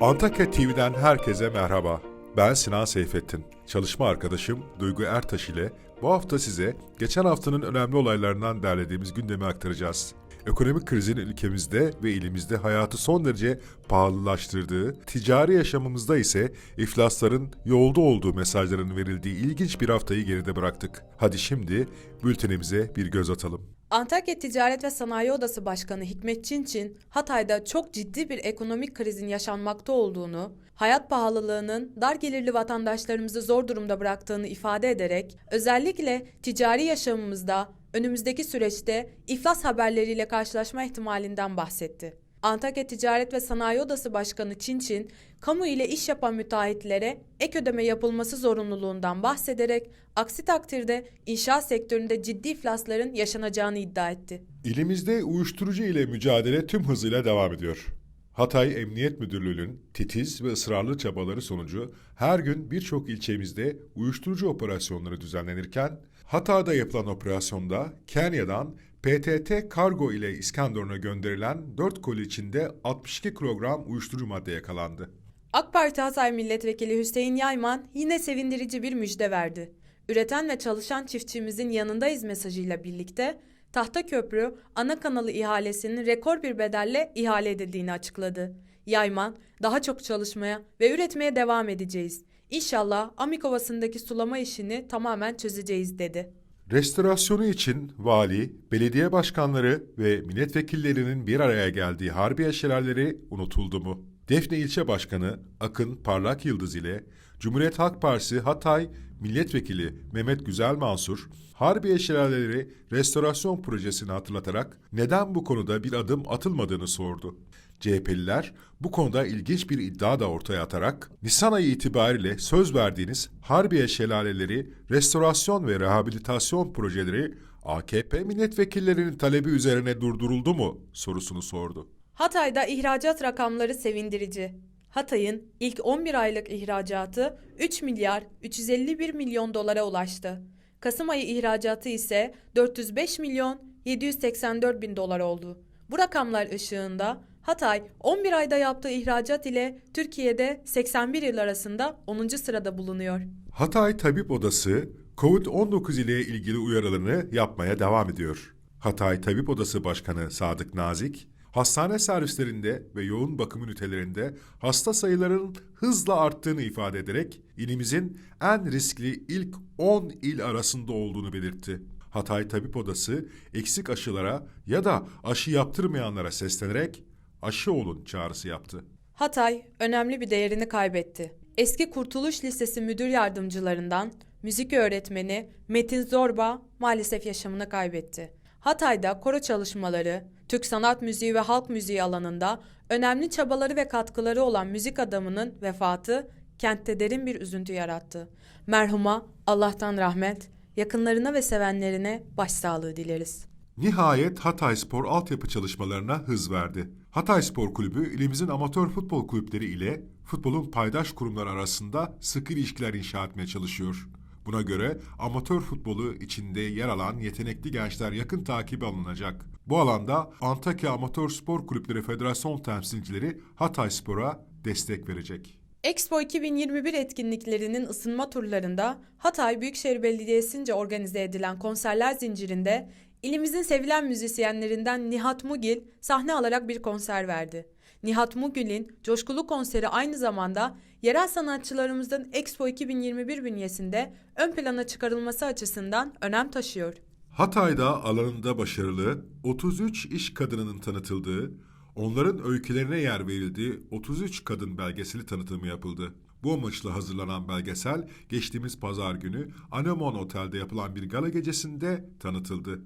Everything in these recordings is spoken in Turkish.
Antakya TV'den herkese merhaba. Ben Sinan Seyfettin. Çalışma arkadaşım Duygu Ertaş ile bu hafta size geçen haftanın önemli olaylarından derlediğimiz gündemi aktaracağız. Ekonomik krizin ülkemizde ve ilimizde hayatı son derece pahalılaştırdığı, ticari yaşamımızda ise iflasların yolda olduğu mesajların verildiği ilginç bir haftayı geride bıraktık. Hadi şimdi bültenimize bir göz atalım. Antakya Ticaret ve Sanayi Odası Başkanı Hikmet Çinçin, Hatay'da çok ciddi bir ekonomik krizin yaşanmakta olduğunu, hayat pahalılığının dar gelirli vatandaşlarımızı zor durumda bıraktığını ifade ederek, özellikle ticari yaşamımızda önümüzdeki süreçte iflas haberleriyle karşılaşma ihtimalinden bahsetti. Antakya Ticaret ve Sanayi Odası Başkanı Çinçin, kamu ile iş yapan müteahhitlere ek ödeme yapılması zorunluluğundan bahsederek aksi takdirde inşaat sektöründe ciddi iflasların yaşanacağını iddia etti. İlimizde uyuşturucu ile mücadele tüm hızıyla devam ediyor. Hatay Emniyet Müdürlüğü'nün titiz ve ısrarlı çabaları sonucu her gün birçok ilçemizde uyuşturucu operasyonları düzenlenirken Hatay'da yapılan operasyonda Kenya'dan PTT kargo ile İskenderun'a gönderilen 4 koli içinde 62 kilogram uyuşturucu madde yakalandı. AK Parti Hatay Milletvekili Hüseyin Yayman yine sevindirici bir müjde verdi. Üreten ve çalışan çiftçimizin yanındayız mesajıyla birlikte Tahtaköprü ana kanalı ihalesinin rekor bir bedelle ihale edildiğini açıkladı. Yayman, daha çok çalışmaya ve üretmeye devam edeceğiz. İnşallah Amikovası'ndaki sulama işini tamamen çözeceğiz dedi. Restorasyonu için vali, belediye başkanları ve milletvekillerinin bir araya geldiği Harbiye şelaleleri unutuldu mu? Defne İlçe Başkanı Akın Parlak Yıldız ile Cumhuriyet Halk Partisi Hatay Milletvekili Mehmet Güzel Mansur, Harbiye Şelaleleri restorasyon projesini hatırlatarak neden bu konuda bir adım atılmadığını sordu. CHP'liler bu konuda ilginç bir iddia da ortaya atarak Nisan ayı itibariyle söz verdiğiniz Harbiye Şelaleleri restorasyon ve rehabilitasyon projeleri AKP milletvekillerinin talebi üzerine durduruldu mu sorusunu sordu. Hatay'da ihracat rakamları sevindirici. Hatay'ın ilk 11 aylık ihracatı 3 milyar 351 milyon dolara ulaştı. Kasım ayı ihracatı ise 405 milyon 784 bin dolar oldu. Bu rakamlar ışığında Hatay 11 ayda yaptığı ihracat ile Türkiye'de 81 yıl arasında 10. sırada bulunuyor. Hatay Tabip Odası COVID-19 ile ilgili uyarılarını yapmaya devam ediyor. Hatay Tabip Odası Başkanı Sadık Nazik, hastane servislerinde ve yoğun bakım ünitelerinde hasta sayılarının hızla arttığını ifade ederek ilimizin en riskli ilk 10 il arasında olduğunu belirtti. Hatay Tabip Odası eksik aşılara ya da aşı yaptırmayanlara seslenerek aşı olun çağrısı yaptı. Hatay önemli bir değerini kaybetti. Eski Kurtuluş Lisesi müdür yardımcılarından müzik öğretmeni Metin Zorba maalesef yaşamını kaybetti. Hatay'da koro çalışmaları, Türk sanat müziği ve halk müziği alanında önemli çabaları ve katkıları olan müzik adamının vefatı kentte derin bir üzüntü yarattı. Merhuma Allah'tan rahmet, yakınlarına ve sevenlerine başsağlığı dileriz. Nihayet Hatay Spor altyapı çalışmalarına hız verdi. Hatay Spor Kulübü ilimizin amatör futbol kulüpleri ile futbolun paydaş kurumları arasında sıkı ilişkiler inşa etmeye çalışıyor. Buna göre amatör futbolu içinde yer alan yetenekli gençler yakın takibi alınacak. Bu alanda Antakya Amatör Spor Kulüpleri Federasyon temsilcileri Hatay Spor'a destek verecek. Expo 2021 etkinliklerinin ısınma turlarında Hatay Büyükşehir Belediyesi'nce organize edilen konserler zincirinde ilimizin sevilen müzisyenlerinden Nihat Mugil sahne alarak bir konser verdi. Nihat Mugil'in coşkulu konseri aynı zamanda yerel sanatçılarımızın Expo 2021 bünyesinde ön plana çıkarılması açısından önem taşıyor. Hatay'da alanında başarılı 33 iş kadınının tanıtıldığı, onların öykülerine yer verildiği 33 kadın belgeseli tanıtımı yapıldı. Bu amaçla hazırlanan belgesel geçtiğimiz pazar günü Anemon Otel'de yapılan bir gala gecesinde tanıtıldı.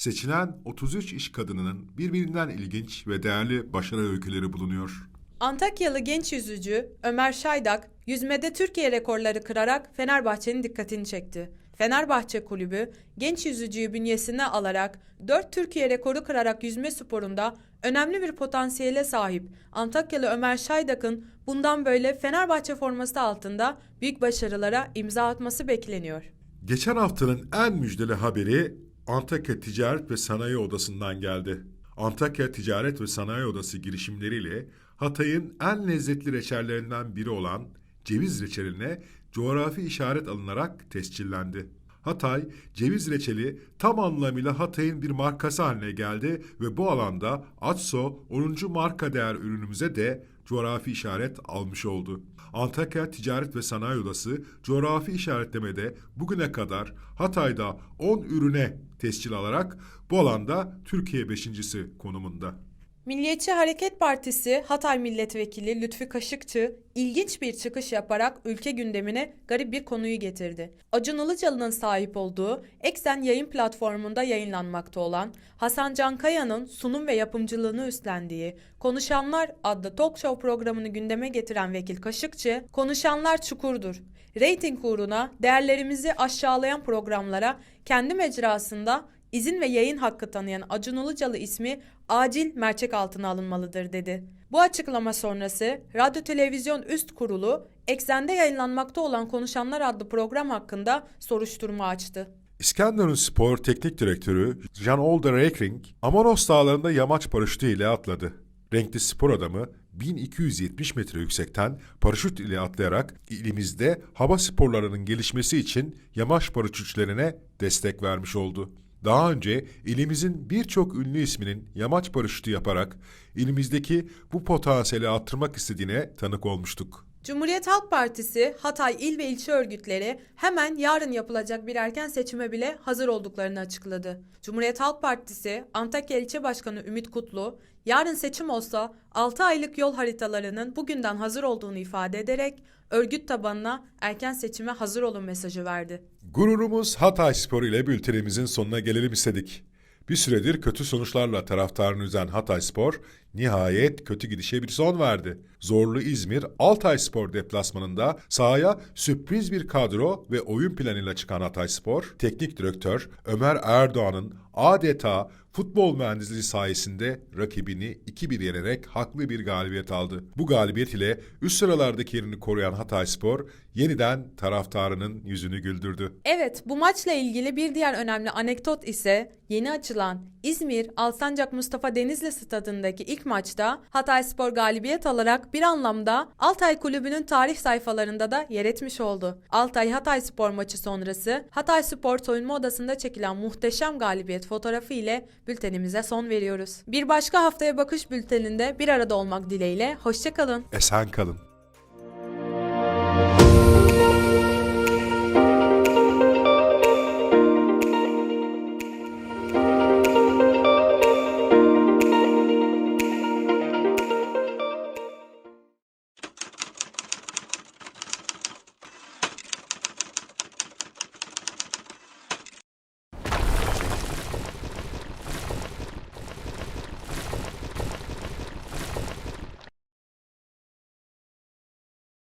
Seçilen 33 iş kadınının birbirinden ilginç ve değerli başarı öyküleri bulunuyor. Antakyalı genç yüzücü Ömer Şaydak yüzmede Türkiye rekorları kırarak Fenerbahçe'nin dikkatini çekti. Fenerbahçe Kulübü genç yüzücüyü bünyesine alarak 4 Türkiye rekoru kırarak yüzme sporunda önemli bir potansiyele sahip Antakyalı Ömer Şaydak'ın bundan böyle Fenerbahçe forması altında büyük başarılara imza atması bekleniyor. Geçen haftanın en müjdeli haberi Antakya Ticaret ve Sanayi Odası'ndan geldi. Antakya Ticaret ve Sanayi Odası girişimleriyle Hatay'ın en lezzetli reçellerinden biri olan ceviz reçeline coğrafi işaret alınarak tescillendi. Hatay, ceviz reçeli tam anlamıyla Hatay'ın bir markası haline geldi ve bu alanda ATSO 10. marka değer ürünümüze de coğrafi işaret almış oldu. Antakya Ticaret ve Sanayi Odası coğrafi işaretlemede bugüne kadar Hatay'da 10 ürüne tescil alarak bu alanda Türkiye 5.si konumunda. Milliyetçi Hareket Partisi Hatay Milletvekili Lütfi Kaşıkçı ilginç bir çıkış yaparak ülke gündemine garip bir konuyu getirdi. Acun Ilıcalı'nın sahip olduğu Eksen yayın platformunda yayınlanmakta olan Hasan Cankaya'nın sunum ve yapımcılığını üstlendiği Konuşanlar adlı talk show programını gündeme getiren vekil Kaşıkçı, konuşanlar çukurdur. Rating uğruna değerlerimizi aşağılayan programlara kendi mecrasında İzin ve yayın hakkı tanıyan Acun Ilıcalı ismi acil mercek altına alınmalıdır dedi. Bu açıklama sonrası Radyo Televizyon Üst Kurulu eksende yayınlanmakta olan Konuşanlar adlı program hakkında soruşturma açtı. İskenderun Spor Teknik Direktörü Jan Older Ekring, Amanos Dağları'nda yamaç paraşütü ile atladı. Renkli spor adamı 1270 metre yüksekten paraşüt ile atlayarak ilimizde hava sporlarının gelişmesi için yamaç paraşütçülerine destek vermiş oldu. Daha önce ilimizin birçok ünlü isminin yamaç paraşütü yaparak ilimizdeki bu potansiyeli arttırmak istediğine tanık olmuştuk. Cumhuriyet Halk Partisi Hatay il ve ilçe örgütleri hemen yarın yapılacak bir erken seçime bile hazır olduklarını açıkladı. Cumhuriyet Halk Partisi Antakya İlçe Başkanı Ümit Kutlu, yarın seçim olsa 6 aylık yol haritalarının bugünden hazır olduğunu ifade ederek örgüt tabanına erken seçime hazır olun mesajı verdi. Gururumuz Hatay Spor ile bültenimizin sonuna gelelim istedik. Bir süredir kötü sonuçlarla taraftarını üzen Hatay Spor, nihayet kötü gidişe bir son verdi. Zorlu İzmir, Altay Spor deplasmanında sahaya sürpriz bir kadro ve oyun planıyla çıkan Hatay Spor, teknik direktör Ömer Erdoğan'ın adeta futbol mühendisliği sayesinde rakibini 2-1 yenerek haklı bir galibiyet aldı. Bu galibiyet ile üst sıralardaki yerini koruyan Hatay Spor yeniden taraftarının yüzünü güldürdü. Evet, bu maçla ilgili bir diğer önemli anekdot ise yeni açılan İzmir Alsancak Mustafa Denizli stadındaki ilk maçta Hatayspor galibiyet alarak bir anlamda Altay Kulübü'nün tarih sayfalarında da yer etmiş oldu. Altay Hatayspor maçı sonrası Hatayspor soyunma odasında çekilen muhteşem galibiyet fotoğrafı ile bültenimize son veriyoruz. Bir başka haftaya bakış bülteninde bir arada olmak dileğiyle hoşçakalın. Esen kalın.